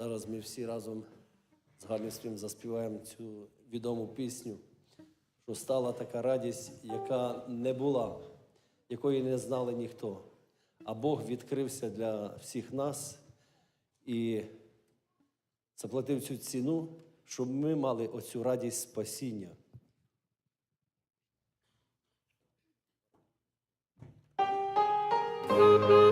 Зараз ми всі разом з гарністю заспіваємо цю відому пісню, що стала така радість, яка не була, якої не знали ніхто. А Бог відкрився для всіх нас і заплатив цю ціну, щоб ми мали оцю радість спасіння. Нині